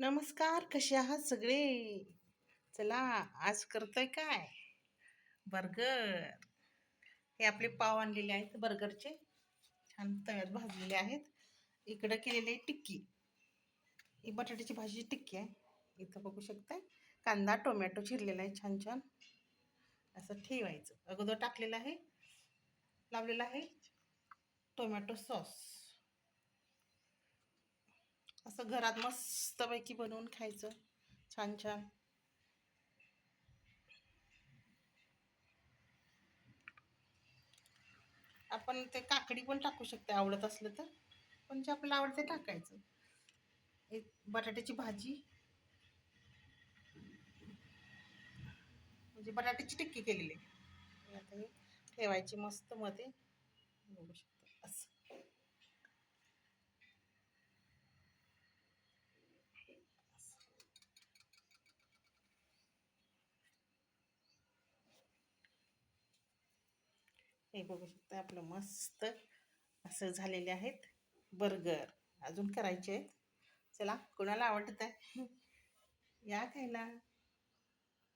नमस्कार कसे आहात सगळे? चला आज करतोय काय? बर्गर. हे आपले पाव आणलेले आहेत बर्गरचे. छान तव्यात भाजलेले आहेत. इकडं केलेले आहे टिक्की. ही बटाट्याची भाजीची टिक्की आहे. इथं बघू शकताय. कांदा टोमॅटो चिरलेला आहे छान छान. असं ठेवायचं. अगोदर टाकलेलं आहे. लावलेलं आहे टोमॅटो सॉस. असं घरात मस्तपैकी बनवून खायचं. छान छान. आपण ते काकडी पण टाकू शकते आवडत असलं तर. पण जे आपल्याला आवडते टाकायचं. एक बटाट्याची भाजी. म्हणजे बटाट्याची टिक्की केलेली. आता हे ठेवायची मस्त मध्ये. बघू शकतो असं हे बघू शकता आपलं मस्त असं झालेले आहेत. बर्गर. अजून करायचे आहेत. चला कोणाला आवडत आहे? या खायला.